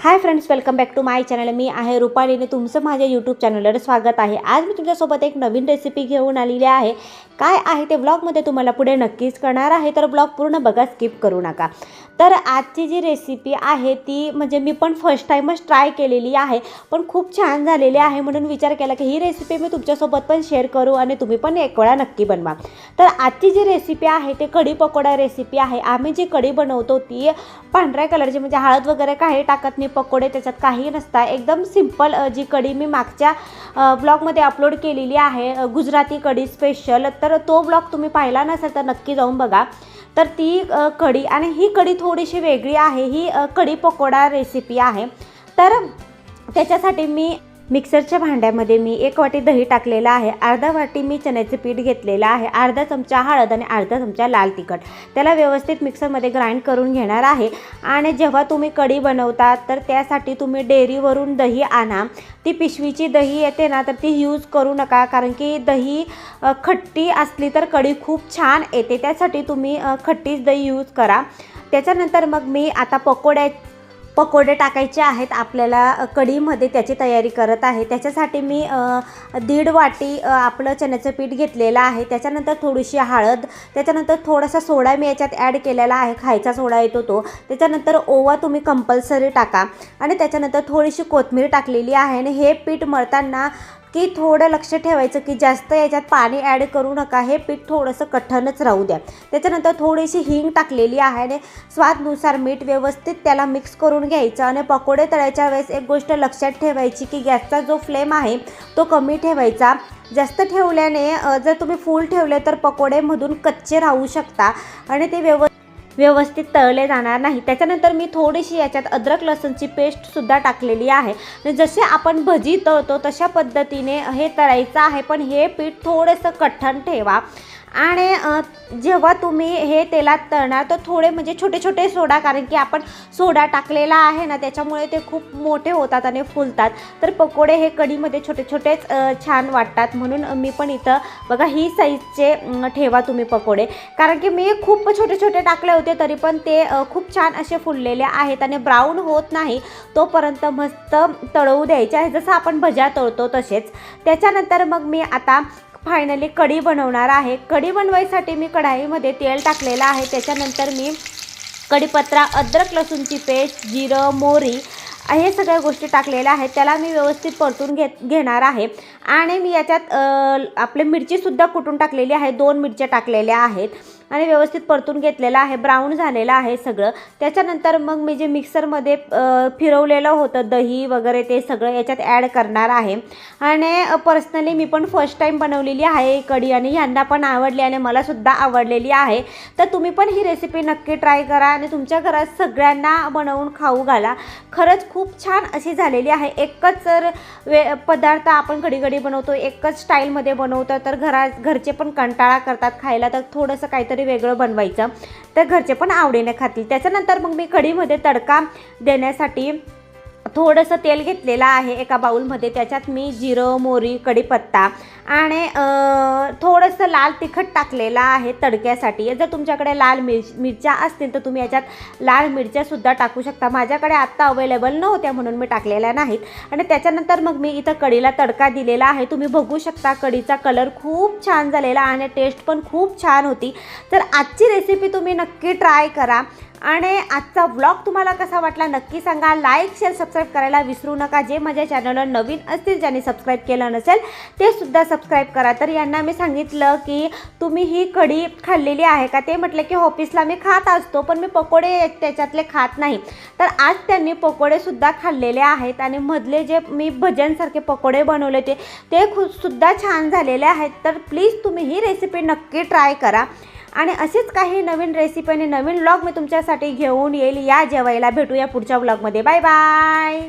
Hi friends welcome back to my channel मी आहे रुपालीने तुमचं माझ्या यूट्यूब चॅनलवर स्वागत आहे. आज मी तुमच्यासोबत एक नवीन रेसिपी घेऊन आलेली आहे. काय आहे ते ब्लॉगमध्ये तुम्हाला पुढे नक्कीच करणार आहे तर ब्लॉग पूर्ण बघा स्किप करू नका. तर आजची जी रेसिपी आहे ती म्हणजे मी पण फर्स्ट टाईमच ट्राय केलेली आहे पण खूप छान झालेली आहे म्हणून विचार केला की ही रेसिपी मी तुमच्यासोबत पण शेअर करू आणि तुम्ही पण एक वेळा नक्की बनवा. तर आजची जी रेसिपी आहे ते कढी पकोडा रेसिपी आहे. आम्ही जी कढी बनवतो ती पांढऱ्या कलरची म्हणजे हळद वगैरे काही टाकत नाही पकोडे त्याच्यात काही नसता. एकदम सिंपल जी कढी मी मागच्या ब्लॉगमध्ये अपलोड केलेली आहे गुजराती कढी स्पेशल तर तो ब्लॉग तुम्ही पाहिला नसेल तर नक्की जाऊन बघा. तर ती कढी आणि ही कढी थोडीशी वेगळी आहे. ही कढी पकोडा रेसिपी आहे. तर त्याच्यासाठी मी मिक्सरच्या भांड्यामध्ये मी एक वाटी दही टाकलेलं आहे. अर्धा वाटी मी चण्याचं पीठ घेतलेलं आहे. अर्धा चमचा हळद आणि अर्धा चमचा लाल तिखट. त्याला व्यवस्थित मिक्सरमध्ये ग्राइंड करून घेणार आहे. आणि जेव्हा तुम्ही कढी बनवता तर त्यासाठी तुम्ही डेअरीवरून दही आणा. ती पिशवीची दही येते ना तर ती यूज करू नका. कारण की दही खट्टी असली तर कढी खूप छान येते. त्यासाठी तुम्ही खट्टीच दही यूज करा. त्याच्यानंतर मग मी आता पकोड्या पकोडे टाकायचे आहेत आपल्याला कढीमध्ये त्याची तयारी करत आहे. त्याच्यासाठी मी दीड वाटी आपलं चण्याचं पीठ घेतलेलं आहे. त्याच्यानंतर थोडीशी हळद त्याच्यानंतर थोडासा सोडा मी याच्यात ॲड केलेला आहे. खायचा सोडा येतो तो. त्याच्यानंतर ओवा तुम्ही कंपल्सरी टाका. आणि त्याच्यानंतर थोडीशी कोथमीर टाकलेली आहे. आणि हे पीठ मळताना की थोडं लक्ष ठेवायचं की जास्त याच्यात पाणी ॲड करू नका. हे पीठ थोडंसं कठ्ठनच राहू द्या. त्याच्यानंतर थोडीशी हिंग टाकलेली आहे आणि स्वादनुसार मीठ व्यवस्थित त्याला मिक्स करून घ्यायचं आणि पकोडे तळायच्या वेळेस एक गोष्ट लक्षात ठेवायची की गॅसचा जो फ्लेम आहे तो कमी ठेवायचा. जास्त ठेवल्याने जर तुम्ही फूल ठेवले तर पकोडेमधून कच्चे राहू शकता आणि ते व्यव व्यवस्थित तळले जाणार नाही. त्याच्यानंतर मी थोडीशी याच्यात अद्रक लसूणची पेस्टसुद्धा टाकलेली आहे. जसे आपण भजी तळतो तशा पद्धतीने हे तळायचं आहे. पण हे पीठ थोडंसं कठ्ठण ठेवा. आणि जेव्हा तुम्ही हे तेलात तळणार तर थोडे म्हणजे छोटे छोटे सोडा कारण की आपण सोडा टाकलेला आहे ना त्याच्यामुळे ते खूप मोठे होतात आणि फुलतात. तर पकोडे हे कढीमध्ये छोटे छोटेच छान वाटतात. म्हणून मी पण इथं बघा ही साईजचे ठेवा तुम्ही पकोडे. कारण की मी खूप छोटे छोटे टाकले होते तरी पण ते खूप छान असे फुललेले आहेत आणि ब्राऊन होत नाही. तोपर्यंत मस्त तळवू द्यायचे. आहे जसं आपण भज्या तळतो तसेच. त्याच्यानंतर मग मी आता फायनली कढी बनवणार आहे. कढी बनवायसाठी मी कढाईमध्ये तेल टाकलेलं आहे. त्याच्यानंतर मी कढीपत्रा अद्रक लसूणची पेस्ट जिरं मोहरी हे सगळ्या गोष्टी टाकलेल्या आहेत. त्याला मी व्यवस्थित परतून घेत घेणार आहे. आणि मी याच्यात आपले आपली मिरचीसुद्धा कुटून टाकलेली आहे. दोन मिरच्या टाकलेल्या आहेत. आणि व्यवस्थित परतून घेतलेलं आहे. ब्राऊन झालेलं आहे सगळं. त्याच्यानंतर मग मी जे मिक्सरमध्ये फिरवलेलं होतं दही वगैरे ते सगळं याच्यात ॲड करणार आहे. आणि पर्सनली मी पण फर्स्ट टाईम बनवलेली आहे कढी आणि ह्यांना पण आवडली आणि मलासुद्धा आवडलेली आहे. तर तुम्ही पण ही रेसिपी नक्की ट्राय करा आणि तुमच्या घरात सगळ्यांना बनवून खाऊ घाला. खरंच खूप खूप छान अशी झालेली आहे. एकच जर वे पदार्थ आपण घडी घडी बनवतो एकच स्टाईलमध्ये बनवतो तर घरा घरचे पण कंटाळा करतात खायला तर थोडंसं काहीतरी वेगळं बनवायचं. तर घरचे पण आवडीने खातील. त्याच्यानंतर मग मी कढीमध्ये तडका देण्यासाठी थोडंसं तेल घेतलेलं आहे एका बाऊलमध्ये त्याच्यात मी जिरं मोरी कढीपत्ता आणि थोडंसं लाल तिखट टाकलेलं आहे तडक्यासाठी. जर तुमच्याकडे लाल मिर मिरच्या असतील तर तुम्ही याच्यात लाल मिरच्यासुद्धा टाकू शकता. माझ्याकडे आत्ता अवेलेबल नव्हत्या म्हणून मी टाकलेल्या नाहीत. आणि त्याच्यानंतर मग मी इथं कढीला तडका दिलेला आहे. तुम्ही बघू शकता कढीचा कलर खूप छान झालेला आणि टेस्ट पण खूप छान होती. तर आजची रेसिपी तुम्ही नक्की ट्राय करा. आणि आजचा व्लॉग तुम्हाला कसा वाटला नक्की सांगा. लाईक शेअर सबस्क्राईब करायला विसरू नका. जे माझ्या चॅनलवर नवीन असतील ज्यांनी सबस्क्राईब केलं नसेल ते सुद्धा सबस्क्राईब करा. तर यांना मी सांगितलं की तुम्ही ही कढी खाल्लेली आहे का? ते म्हटलं की ऑफिसला मी खात असतो पण मी पकोडे त्याच्यातले खात नाही. तर आज त्यांनी पकोडेसुद्धा खाल्लेले आहेत आणि मधले जे मी भजनसारखे पकोडे बनवले होते ते खूप सुद्धा छान झालेले आहेत. तर प्लीज तुम्ही ही रेसिपी नक्की ट्राय करा. आणि असेच काही नवीन रेसिपी आणि नवीन ब्लॉग मी तुमच्यासाठी घेऊन येईल. या जेवायला भेटूया पुढच्या ब्लॉगमध्ये बाय बाय